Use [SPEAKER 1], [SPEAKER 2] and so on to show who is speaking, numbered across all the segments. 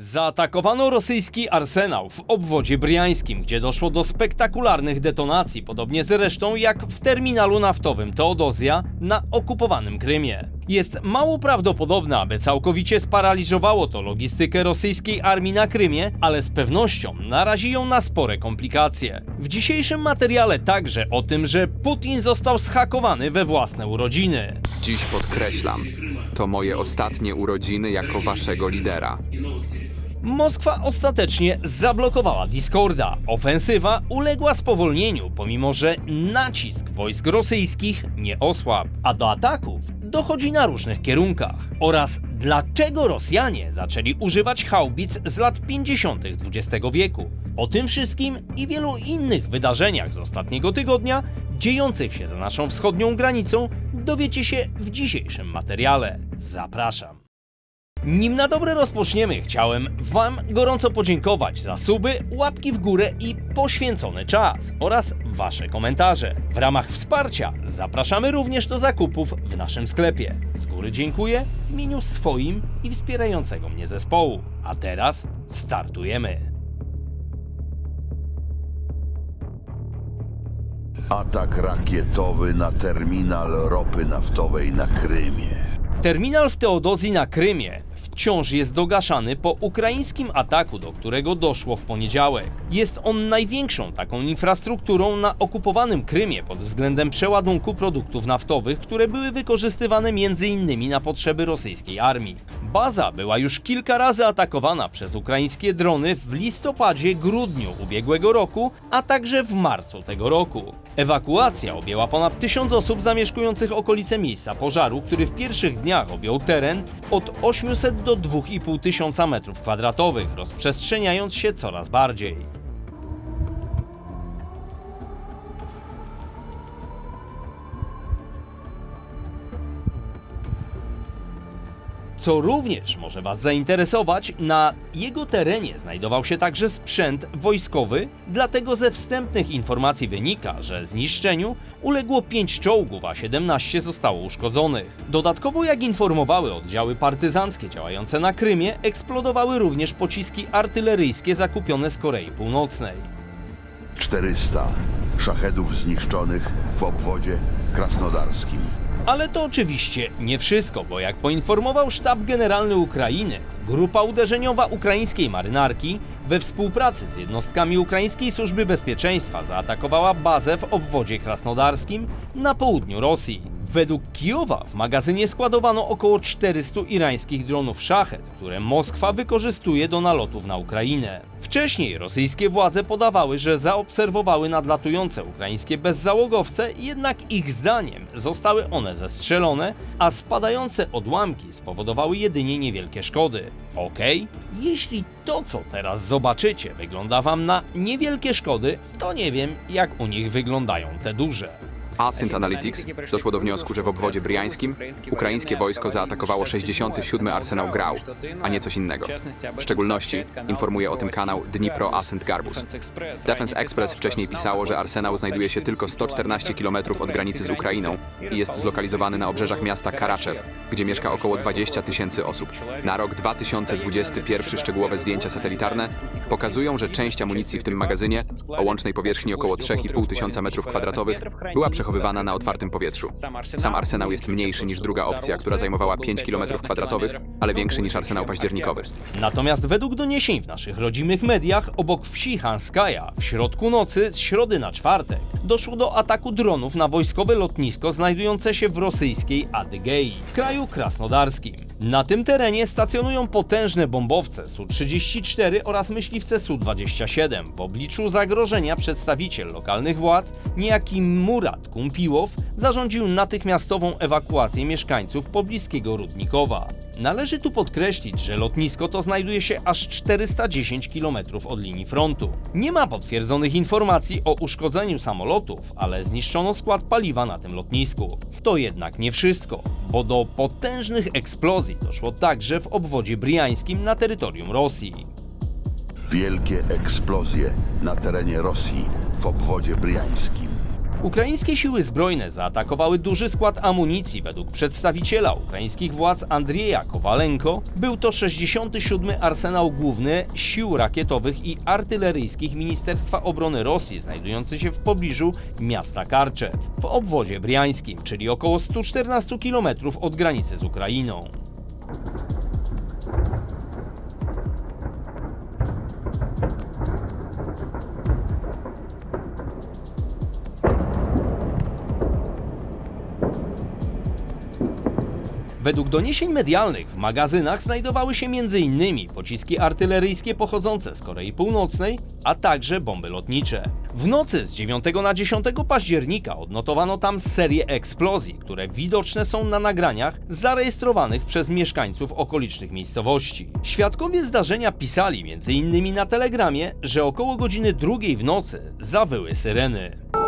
[SPEAKER 1] Zaatakowano rosyjski arsenał w obwodzie briańskim, gdzie doszło do spektakularnych detonacji, podobnie zresztą jak w terminalu naftowym Teodozja na okupowanym Krymie. Jest mało prawdopodobne, aby całkowicie sparaliżowało to logistykę rosyjskiej armii na Krymie, ale z pewnością narazi ją na spore komplikacje. W dzisiejszym materiale także o tym, że Putin został schakowany we własne urodziny.
[SPEAKER 2] Dziś podkreślam, to moje ostatnie urodziny jako waszego lidera.
[SPEAKER 1] Moskwa ostatecznie zablokowała Discorda. Ofensywa uległa spowolnieniu, pomimo że nacisk wojsk rosyjskich nie osłabł, a do ataków dochodzi na różnych kierunkach. Oraz dlaczego Rosjanie zaczęli używać haubic z lat 50. XX wieku. O tym wszystkim i wielu innych wydarzeniach z ostatniego tygodnia, dziejących się za naszą wschodnią granicą, dowiecie się w dzisiejszym materiale. Zapraszam. Nim na dobre rozpoczniemy, chciałem Wam gorąco podziękować za suby, łapki w górę i poświęcony czas oraz Wasze komentarze. W ramach wsparcia zapraszamy również do zakupów w naszym sklepie. Z góry dziękuję w imieniu swoim i wspierającego mnie zespołu. A teraz startujemy.
[SPEAKER 3] Atak rakietowy na terminal ropy naftowej na Krymie.
[SPEAKER 1] Terminal w Teodozji na Krymie wciąż jest dogaszany po ukraińskim ataku, do którego doszło w poniedziałek. Jest on największą taką infrastrukturą na okupowanym Krymie pod względem przeładunku produktów naftowych, które były wykorzystywane m.in. na potrzeby rosyjskiej armii. Baza była już kilka razy atakowana przez ukraińskie drony w listopadzie, grudniu ubiegłego roku, a także w marcu tego roku. Ewakuacja objęła ponad tysiąc osób zamieszkujących okolice miejsca pożaru, który w pierwszych dniach objął teren od 800 do 2,5 tysiąca metrów kwadratowych, rozprzestrzeniając się coraz bardziej. Co również może Was zainteresować, na jego terenie znajdował się także sprzęt wojskowy, dlatego ze wstępnych informacji wynika, że zniszczeniu uległo 5 czołgów, a 17 zostało uszkodzonych. Dodatkowo, jak informowały oddziały partyzanckie działające na Krymie, eksplodowały również pociski artyleryjskie zakupione z Korei Północnej.
[SPEAKER 3] 400 szachedów zniszczonych w obwodzie krasnodarskim.
[SPEAKER 1] Ale to oczywiście nie wszystko, bo jak poinformował sztab generalny Ukrainy, grupa uderzeniowa ukraińskiej marynarki we współpracy z jednostkami Ukraińskiej Służby Bezpieczeństwa zaatakowała bazę w obwodzie krasnodarskim na południu Rosji. Według Kijowa w magazynie składowano około 400 irańskich dronów Szachet, które Moskwa wykorzystuje do nalotów na Ukrainę. Wcześniej rosyjskie władze podawały, że zaobserwowały nadlatujące ukraińskie bezzałogowce, jednak ich zdaniem zostały one zestrzelone, a spadające odłamki spowodowały jedynie niewielkie szkody. Okej? Jeśli to, co teraz zobaczycie, wygląda Wam na niewielkie szkody, to nie wiem, jak u nich wyglądają te duże.
[SPEAKER 2] Ascent Analytics doszło do wniosku, że w obwodzie briańskim ukraińskie wojsko zaatakowało 67 arsenał Grau, a nie coś innego. W szczególności informuje o tym kanał Dnipro Ascent Garbus. Defense Express wcześniej pisało, że arsenał znajduje się tylko 114 km od granicy z Ukrainą i jest zlokalizowany na obrzeżach miasta Karaczew, gdzie mieszka około 20 tysięcy osób. Na rok 2021 szczegółowe zdjęcia satelitarne pokazują, że część amunicji w tym magazynie, o łącznej powierzchni około 3,5 tysiąca metrów kwadratowych, była przechowywana na otwartym powietrzu. Sam arsenał jest mniejszy niż druga opcja, która zajmowała 5 km kwadratowych, ale większy niż arsenał październikowy.
[SPEAKER 1] Natomiast według doniesień w naszych rodzimych mediach, obok wsi Hanskaja, w środku nocy z środy na czwartek, doszło do ataku dronów na wojskowe lotnisko znajdujące się w rosyjskiej Adygei, w kraju krasnodarskim. Na tym terenie stacjonują potężne bombowce Su-34 oraz myśliwce Su-27. W obliczu zagrożenia przedstawiciel lokalnych władz, niejaki Murat Kumpiłow, zarządził natychmiastową ewakuację mieszkańców pobliskiego Rudnikowa. Należy tu podkreślić, że lotnisko to znajduje się aż 410 km od linii frontu. Nie ma potwierdzonych informacji o uszkodzeniu samolotów, ale zniszczono skład paliwa na tym lotnisku. To jednak nie wszystko, bo do potężnych eksplozji doszło także w obwodzie briańskim na terytorium Rosji.
[SPEAKER 3] Wielkie eksplozje na terenie Rosji w obwodzie briańskim.
[SPEAKER 1] Ukraińskie siły zbrojne zaatakowały duży skład amunicji. Według przedstawiciela ukraińskich władz Andrieja Kowalenko był to 67 Arsenał Główny Sił Rakietowych i Artyleryjskich Ministerstwa Obrony Rosji, znajdujący się w pobliżu miasta Karczew, w obwodzie briańskim, czyli około 114 km od granicy z Ukrainą. Według doniesień medialnych w magazynach znajdowały się m.in. pociski artyleryjskie pochodzące z Korei Północnej, a także bomby lotnicze. W nocy z 9 na 10 października odnotowano tam serię eksplozji, które widoczne są na nagraniach zarejestrowanych przez mieszkańców okolicznych miejscowości. Świadkowie zdarzenia pisali m.in. na telegramie, że około godziny drugiej w nocy zawyły syreny.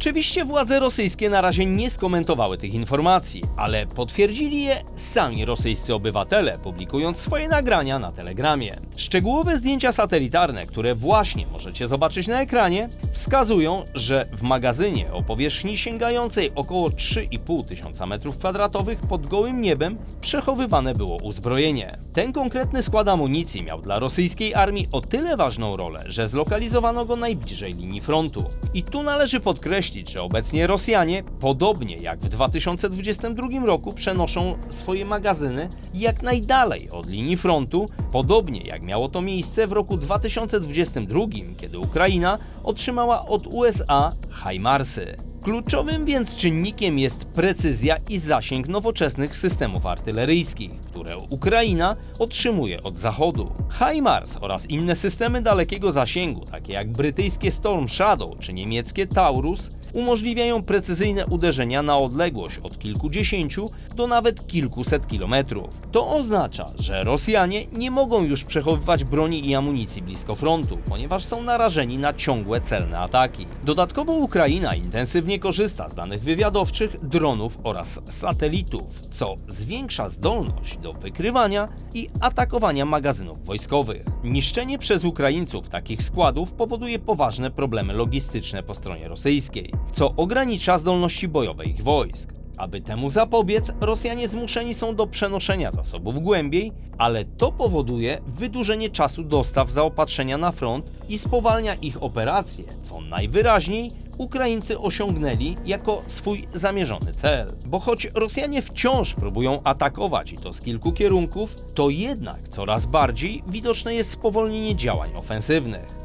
[SPEAKER 1] Oczywiście władze rosyjskie na razie nie skomentowały tych informacji, ale potwierdzili je sami rosyjscy obywatele, publikując swoje nagrania na Telegramie. Szczegółowe zdjęcia satelitarne, które właśnie możecie zobaczyć na ekranie, wskazują, że w magazynie o powierzchni sięgającej około 3,5 tysiąca m2 pod gołym niebem przechowywane było uzbrojenie. Ten konkretny skład amunicji miał dla rosyjskiej armii o tyle ważną rolę, że zlokalizowano go najbliżej linii frontu. I tu należy podkreślić, że obecnie Rosjanie, podobnie jak w 2022 roku, przenoszą swoje magazyny jak najdalej od linii frontu, podobnie jak miało to miejsce w roku 2022, kiedy Ukraina otrzymała od USA HIMARSy. Kluczowym więc czynnikiem jest precyzja i zasięg nowoczesnych systemów artyleryjskich, które Ukraina otrzymuje od Zachodu. HIMARS oraz inne systemy dalekiego zasięgu, takie jak brytyjskie Storm Shadow czy niemieckie Taurus, umożliwiają precyzyjne uderzenia na odległość od kilkudziesięciu do nawet kilkuset kilometrów. To oznacza, że Rosjanie nie mogą już przechowywać broni i amunicji blisko frontu, ponieważ są narażeni na ciągłe celne ataki. Dodatkowo Ukraina intensywnie korzysta z danych wywiadowczych, dronów oraz satelitów, co zwiększa zdolność do wykrywania i atakowania magazynów wojskowych. Niszczenie przez Ukraińców takich składów powoduje poważne problemy logistyczne po stronie rosyjskiej, co ogranicza zdolności bojowe ich wojsk. Aby temu zapobiec, Rosjanie zmuszeni są do przenoszenia zasobów głębiej, ale to powoduje wydłużenie czasu dostaw zaopatrzenia na front i spowalnia ich operacje, co najwyraźniej Ukraińcy osiągnęli jako swój zamierzony cel. Bo choć Rosjanie wciąż próbują atakować i to z kilku kierunków, to jednak coraz bardziej widoczne jest spowolnienie działań ofensywnych.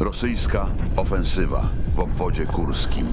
[SPEAKER 3] Rosyjska ofensywa w obwodzie kurskim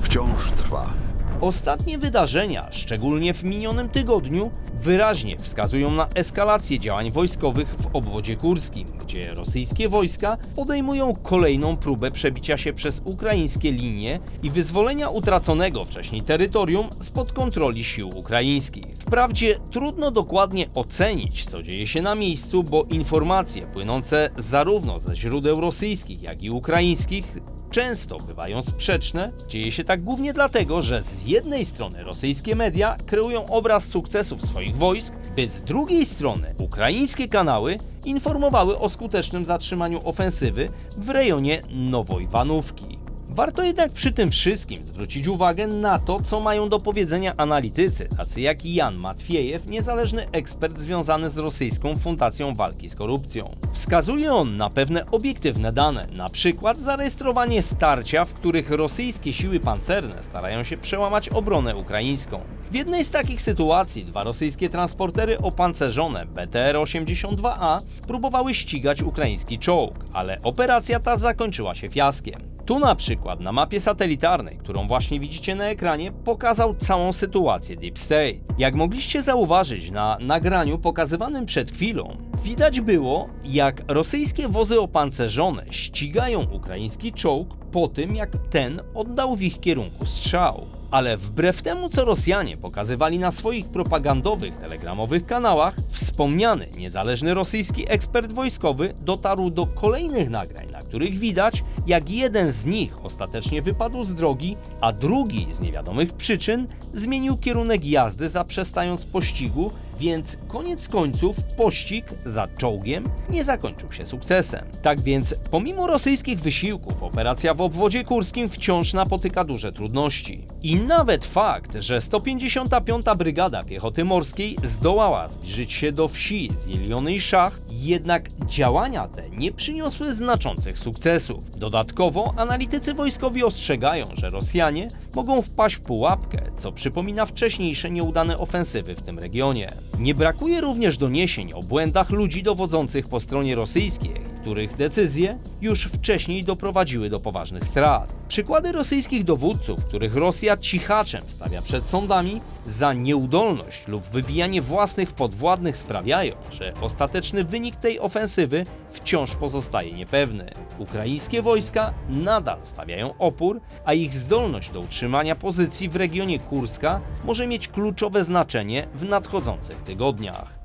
[SPEAKER 3] wciąż trwa.
[SPEAKER 1] Ostatnie wydarzenia, szczególnie w minionym tygodniu, wyraźnie wskazują na eskalację działań wojskowych w obwodzie kurskim, gdzie rosyjskie wojska podejmują kolejną próbę przebicia się przez ukraińskie linie i wyzwolenia utraconego wcześniej terytorium spod kontroli sił ukraińskich. Wprawdzie trudno dokładnie ocenić, co dzieje się na miejscu, bo informacje płynące zarówno ze źródeł rosyjskich, jak i ukraińskich często bywają sprzeczne. Dzieje się tak głównie dlatego, że z jednej strony rosyjskie media kreują obraz sukcesów swoich wojsk, by z drugiej strony ukraińskie kanały informowały o skutecznym zatrzymaniu ofensywy w rejonie Nowojwanówki. Warto jednak przy tym wszystkim zwrócić uwagę na to, co mają do powiedzenia analitycy, tacy jak Jan Matwiejew, niezależny ekspert związany z Rosyjską Fundacją Walki z Korupcją. Wskazuje on na pewne obiektywne dane, na przykład zarejestrowanie starcia, w których rosyjskie siły pancerne starają się przełamać obronę ukraińską. W jednej z takich sytuacji dwa rosyjskie transportery opancerzone BTR-82A próbowały ścigać ukraiński czołg, ale operacja ta zakończyła się fiaskiem. Tu na przykład na mapie satelitarnej, którą właśnie widzicie na ekranie, pokazał całą sytuację Deep State. Jak mogliście zauważyć na nagraniu pokazywanym przed chwilą, widać było, jak rosyjskie wozy opancerzone ścigają ukraiński czołg po tym, jak ten oddał w ich kierunku strzał. Ale wbrew temu, co Rosjanie pokazywali na swoich propagandowych telegramowych kanałach, wspomniany niezależny rosyjski ekspert wojskowy dotarł do kolejnych nagrań, na których widać, jak jeden z nich ostatecznie wypadł z drogi, a drugi z niewiadomych przyczyn zmienił kierunek jazdy, zaprzestając pościgu, więc koniec końców pościg za czołgiem nie zakończył się sukcesem. Tak więc, pomimo rosyjskich wysiłków, operacja w obwodzie kurskim wciąż napotyka duże trudności. I nawet fakt, że 155. Brygada Piechoty Morskiej zdołała zbliżyć się do wsi z Jelionej Szach, jednak działania te nie przyniosły znaczących sukcesów. Dodatkowo analitycy wojskowi ostrzegają, że Rosjanie mogą wpaść w pułapkę, co przypomina wcześniejsze nieudane ofensywy w tym regionie. Nie brakuje również doniesień o błędach ludzi dowodzących po stronie rosyjskiej, których decyzje już wcześniej doprowadziły do poważnych strat. Przykłady rosyjskich dowódców, których Rosja cichaczem stawia przed sądami za nieudolność lub wybijanie własnych podwładnych sprawiają, że ostateczny wynik tej ofensywy wciąż pozostaje niepewny. Ukraińskie wojska nadal stawiają opór, a ich zdolność do utrzymania pozycji w regionie Kurska może mieć kluczowe znaczenie w nadchodzących tygodniach.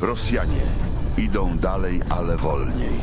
[SPEAKER 3] Rosjanie idą dalej, ale wolniej.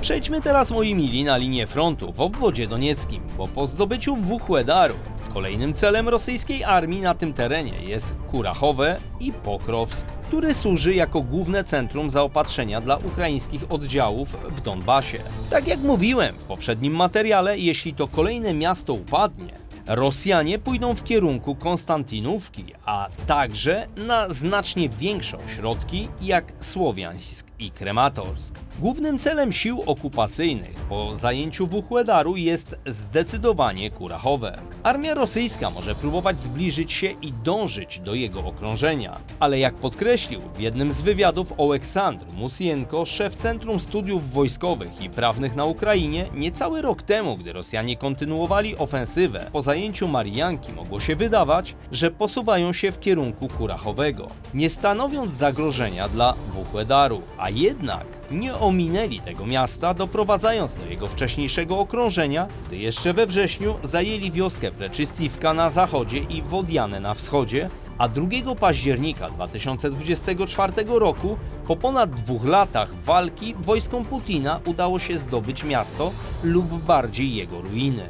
[SPEAKER 1] Przejdźmy teraz, moi mili, na linię frontu w obwodzie donieckim, bo po zdobyciu Wuchłedaru kolejnym celem rosyjskiej armii na tym terenie jest Kurachowe i Pokrowsk, który służy jako główne centrum zaopatrzenia dla ukraińskich oddziałów w Donbasie. Tak jak mówiłem w poprzednim materiale, jeśli to kolejne miasto upadnie, Rosjanie pójdą w kierunku Konstantynówki, a także na znacznie większe ośrodki jak Słowiańsk i Krematorsk. Głównym celem sił okupacyjnych po zajęciu Wuchłedaru jest zdecydowanie Kurachowe. Armia rosyjska może próbować zbliżyć się i dążyć do jego okrążenia, ale jak podkreślił w jednym z wywiadów Oleksandr Musienko, szef Centrum Studiów Wojskowych i Prawnych na Ukrainie, niecały rok temu, gdy Rosjanie kontynuowali ofensywę po zajęciu Marianki, mogło się wydawać, że posuwają się w kierunku Kurachowego, nie stanowiąc zagrożenia dla Wuchłedaru, a jednak nie ominęli tego miasta, doprowadzając do jego wcześniejszego okrążenia, gdy jeszcze we wrześniu zajęli wioskę Preczystivka na zachodzie i Wodianę na wschodzie, a 2 października 2024 roku, po ponad dwóch latach walki, wojskom Putina udało się zdobyć miasto lub bardziej jego ruiny.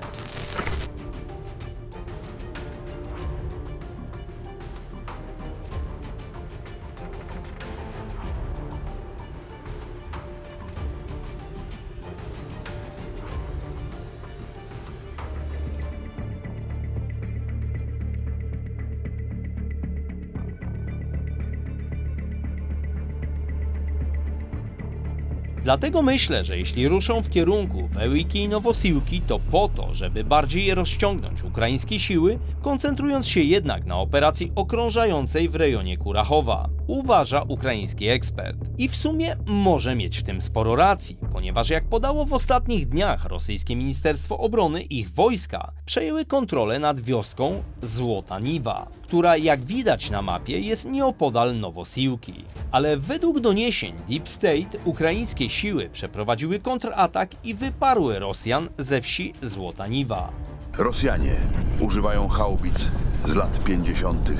[SPEAKER 1] Dlatego myślę, że jeśli ruszą w kierunku Wełiki i Nowosiłki, to po to, żeby bardziej je rozciągnąć ukraińskie siły, koncentrując się jednak na operacji okrążającej w rejonie Kurachowa, uważa ukraiński ekspert. I w sumie może mieć w tym sporo racji, ponieważ jak podało w ostatnich dniach rosyjskie Ministerstwo Obrony, ich wojska przejęły kontrolę nad wioską Złota Niwa, która jak widać na mapie jest nieopodal Nowosiłki. Ale według doniesień Deep State ukraińskie siły przeprowadziły kontratak i wyparły Rosjan ze wsi Złota Niwa.
[SPEAKER 3] Rosjanie używają haubic z lat 50.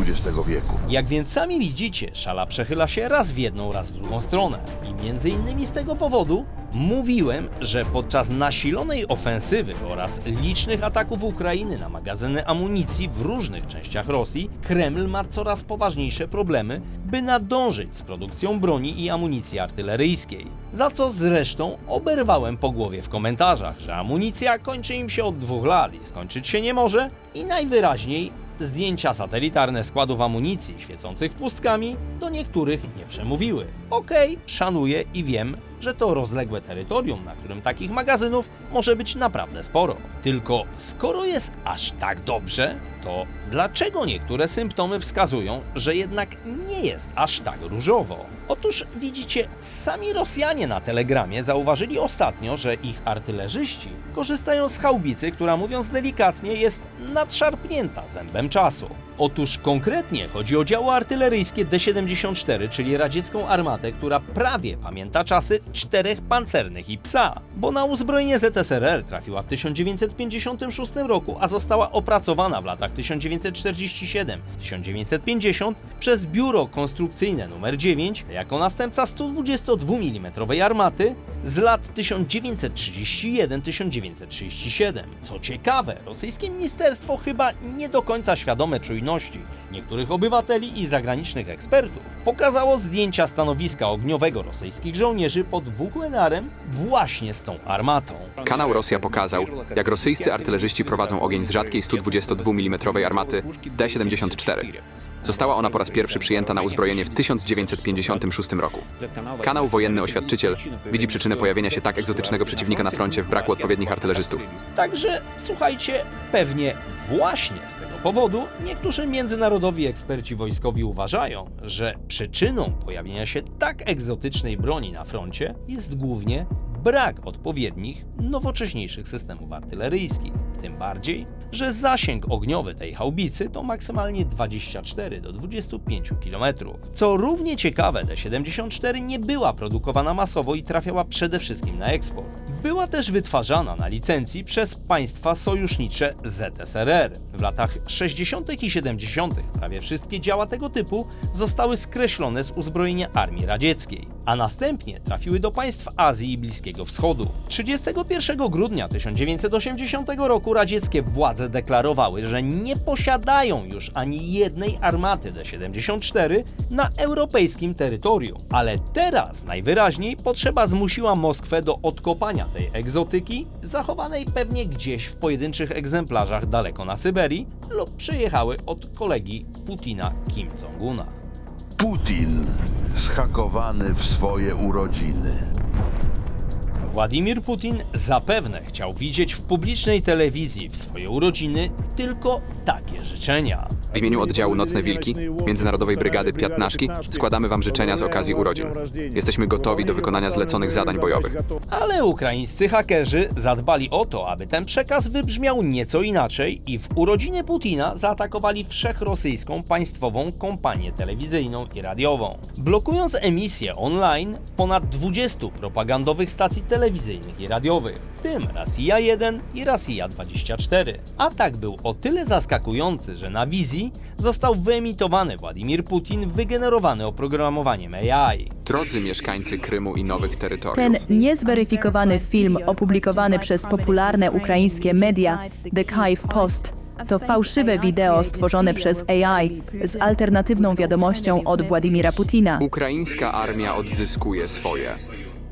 [SPEAKER 3] XX wieku.
[SPEAKER 1] Jak więc sami widzicie, szala przechyla się raz w jedną, raz w drugą stronę. I między innymi z tego powodu mówiłem, że podczas nasilonej ofensywy oraz licznych ataków Ukrainy na magazyny amunicji w różnych częściach Rosji, Kreml ma coraz poważniejsze problemy, by nadążyć z produkcją broni i amunicji artyleryjskiej. Za co zresztą oberwałem po głowie w komentarzach, że amunicja kończy im się od dwóch lat i skończyć się nie może i najwyraźniej Zdjęcia satelitarne składów amunicji świecących pustkami do niektórych nie przemówiły. Okej, szanuję i wiem, że to rozległe terytorium, na którym takich magazynów może być naprawdę sporo. Tylko skoro jest aż tak dobrze, to dlaczego niektóre symptomy wskazują, że jednak nie jest aż tak różowo? Otóż widzicie, sami Rosjanie na telegramie zauważyli ostatnio, że ich artylerzyści korzystają z haubicy, która mówiąc delikatnie jest nadszarpnięta zębem czasu. Otóż konkretnie chodzi o działo artyleryjskie D-74, czyli radziecką armatę, która prawie pamięta czasy czterech pancernych i psa, bo na uzbrojenie ZSRR trafiła w 1956 roku, a została opracowana w latach 1947-1950 przez Biuro Konstrukcyjne nr 9 jako następca 122 mm armaty z lat 1931-1937. Co ciekawe, rosyjskie ministerstwo chyba nie do końca świadome czujności niektórych obywateli i zagranicznych ekspertów pokazało zdjęcia stanowiska ogniowego rosyjskich żołnierzy pod WNR-em właśnie z tą armatą.
[SPEAKER 2] Kanał Rosja pokazał, jak rosyjscy artylerzyści prowadzą ogień z rzadkiej 122 mm armaty D-74. Została ona po raz pierwszy przyjęta na uzbrojenie w 1956 roku. Kanał Wojenny Oświadczyciel widzi przyczynę pojawienia się tak egzotycznego przeciwnika na froncie w braku odpowiednich artylerzystów.
[SPEAKER 1] Także słuchajcie, pewnie właśnie z tego powodu niektórzy międzynarodowi eksperci wojskowi uważają, że przyczyną pojawienia się tak egzotycznej broni na froncie jest głównie brak odpowiednich, nowocześniejszych systemów artyleryjskich. Tym bardziej, że zasięg ogniowy tej haubicy to maksymalnie 24 do 25 km. Co równie ciekawe, D-74 nie była produkowana masowo i trafiała przede wszystkim na eksport. Była też wytwarzana na licencji przez państwa sojusznicze ZSRR. W latach 60. i 70. prawie wszystkie działa tego typu zostały skreślone z uzbrojenia armii radzieckiej, a następnie trafiły do państw Azji i Bliskiego Wschodu. 31 grudnia 1980 roku radzieckie władze deklarowały, że nie posiadają już ani jednej armaty D-74 na europejskim terytorium. Ale teraz najwyraźniej potrzeba zmusiła Moskwę do odkopania tej egzotyki, zachowanej pewnie gdzieś w pojedynczych egzemplarzach daleko na Syberii lub przyjechały od kolegi Putina Kim Jong-una.
[SPEAKER 3] Putin schakowany w swoje urodziny.
[SPEAKER 1] Władimir Putin zapewne chciał widzieć w publicznej telewizji w swoje urodziny tylko takie życzenia.
[SPEAKER 2] W imieniu oddziału Nocne Wilki, Międzynarodowej Brygady Piatnaszki, składamy Wam życzenia z okazji urodzin. Jesteśmy gotowi do wykonania zleconych zadań bojowych.
[SPEAKER 1] Ale ukraińscy hakerzy zadbali o to, aby ten przekaz wybrzmiał nieco inaczej i w urodziny Putina zaatakowali wszechrosyjską państwową kompanię telewizyjną i radiową. Blokując emisję online ponad 20 propagandowych stacji telewizyjnych i radiowych, w tym Rosja 1 i Rosja 24. Atak był o tyle zaskakujący, że na wizji został wyemitowany Władimir Putin wygenerowany oprogramowaniem AI.
[SPEAKER 2] Drodzy mieszkańcy Krymu i nowych terytoriów,
[SPEAKER 4] Ten niezweryfikowany film opublikowany przez popularne ukraińskie media The Kyiv Post to fałszywe wideo stworzone przez AI z alternatywną wiadomością od Władimira Putina.
[SPEAKER 2] ukraińska armia odzyskuje swoje.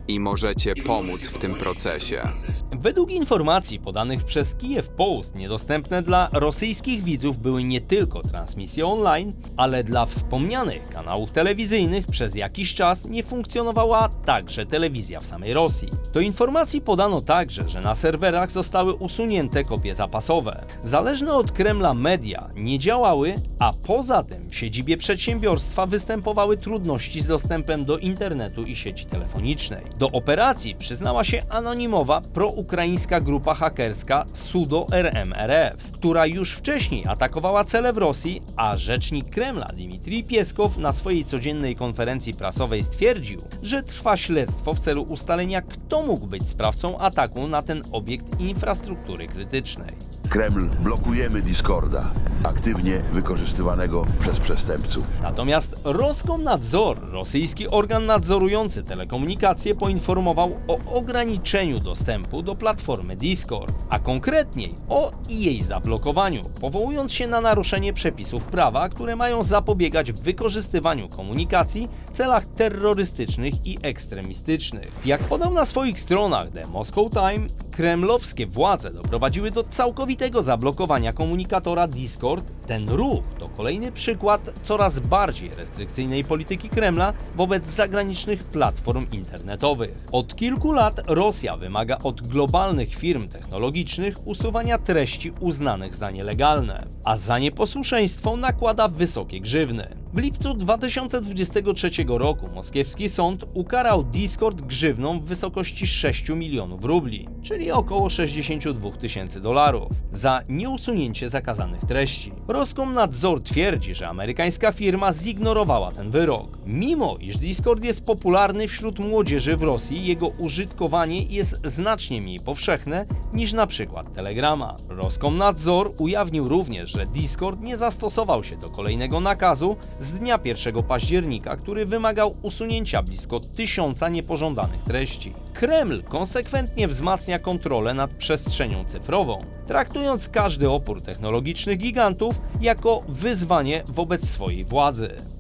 [SPEAKER 2] I możecie pomóc w tym procesie.
[SPEAKER 1] Według informacji podanych przez Kiev Post, niedostępne dla rosyjskich widzów były nie tylko transmisje online, ale dla wspomnianych kanałów telewizyjnych przez jakiś czas nie funkcjonowała także telewizja w samej Rosji. Do informacji podano także, że na serwerach zostały usunięte kopie zapasowe. Zależne od Kremla media nie działały, a poza tym w siedzibie przedsiębiorstwa występowały trudności z dostępem do internetu i sieci telefonicznej. Do operacji przyznała się anonimowa proukraińska grupa hakerska Sudo RMRF, która już wcześniej atakowała cele w Rosji, a rzecznik Kremla Dmitrij Pieskow na swojej codziennej konferencji prasowej stwierdził, że trwa śledztwo w celu ustalenia, kto mógł być sprawcą ataku na ten obiekt infrastruktury krytycznej.
[SPEAKER 3] Kreml blokujemy Discorda, aktywnie wykorzystywanego przez przestępców.
[SPEAKER 1] Natomiast Roskomnadzor, rosyjski organ nadzorujący telekomunikacje, poinformował o ograniczeniu dostępu do platformy Discord, a konkretniej o jej zablokowaniu, powołując się na naruszenie przepisów prawa, które mają zapobiegać wykorzystywaniu komunikacji w celach terrorystycznych i ekstremistycznych. Jak podał na swoich stronach The Moscow Time, kremlowskie władze doprowadziły do całkowitego zablokowania komunikatora Discord. Ten ruch to kolejny przykład coraz bardziej restrykcyjnej polityki Kremla wobec zagranicznych platform internetowych. Od kilku lat Rosja wymaga od globalnych firm technologicznych usuwania treści uznanych za nielegalne, a za nieposłuszeństwo nakłada wysokie grzywny. W lipcu 2023 roku moskiewski sąd ukarał Discord grzywną w wysokości 6 milionów rubli, czyli około 62 tysięcy dolarów, za nieusunięcie zakazanych treści. Roskomnadzor twierdzi, że amerykańska firma zignorowała ten wyrok. Mimo iż Discord jest popularny wśród młodzieży w Rosji, jego użytkowanie jest znacznie mniej powszechne niż na przykład Telegrama. Roskomnadzor ujawnił również, że Discord nie zastosował się do kolejnego nakazu z dnia 1 października, który wymagał usunięcia blisko tysiąca niepożądanych treści. Kreml konsekwentnie wzmacnia kontrolę nad przestrzenią cyfrową, traktując każdy opór technologicznych gigantów jako wyzwanie wobec swojej władzy.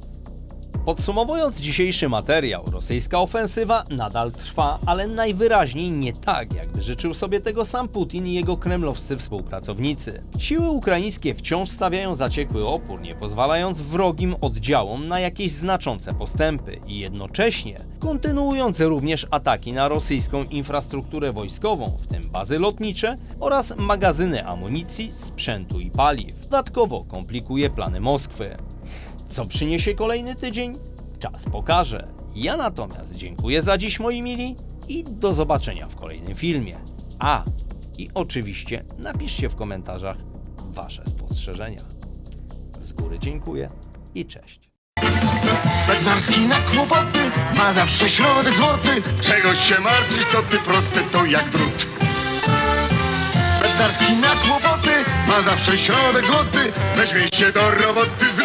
[SPEAKER 1] Podsumowując dzisiejszy materiał, rosyjska ofensywa nadal trwa, ale najwyraźniej nie tak, jakby życzył sobie tego sam Putin i jego kremlowscy współpracownicy. Siły ukraińskie wciąż stawiają zaciekły opór, nie pozwalając wrogim oddziałom na jakieś znaczące postępy i jednocześnie kontynuując również ataki na rosyjską infrastrukturę wojskową, w tym bazy lotnicze oraz magazyny amunicji, sprzętu i paliw. Dodatkowo komplikuje plany Moskwy. Co przyniesie kolejny tydzień? Czas pokaże. Ja natomiast dziękuję za dziś, moi mili, i do zobaczenia w kolejnym filmie. A, i oczywiście napiszcie w komentarzach Wasze spostrzeżenia. Z góry dziękuję i cześć.
[SPEAKER 5] Na kłopoty ma zawsze środek złoty. Czegoś się martwisz, co ty proste to jak na kłopoty ma zawsze środek złoty. Weźmie się do roboty zdrowy.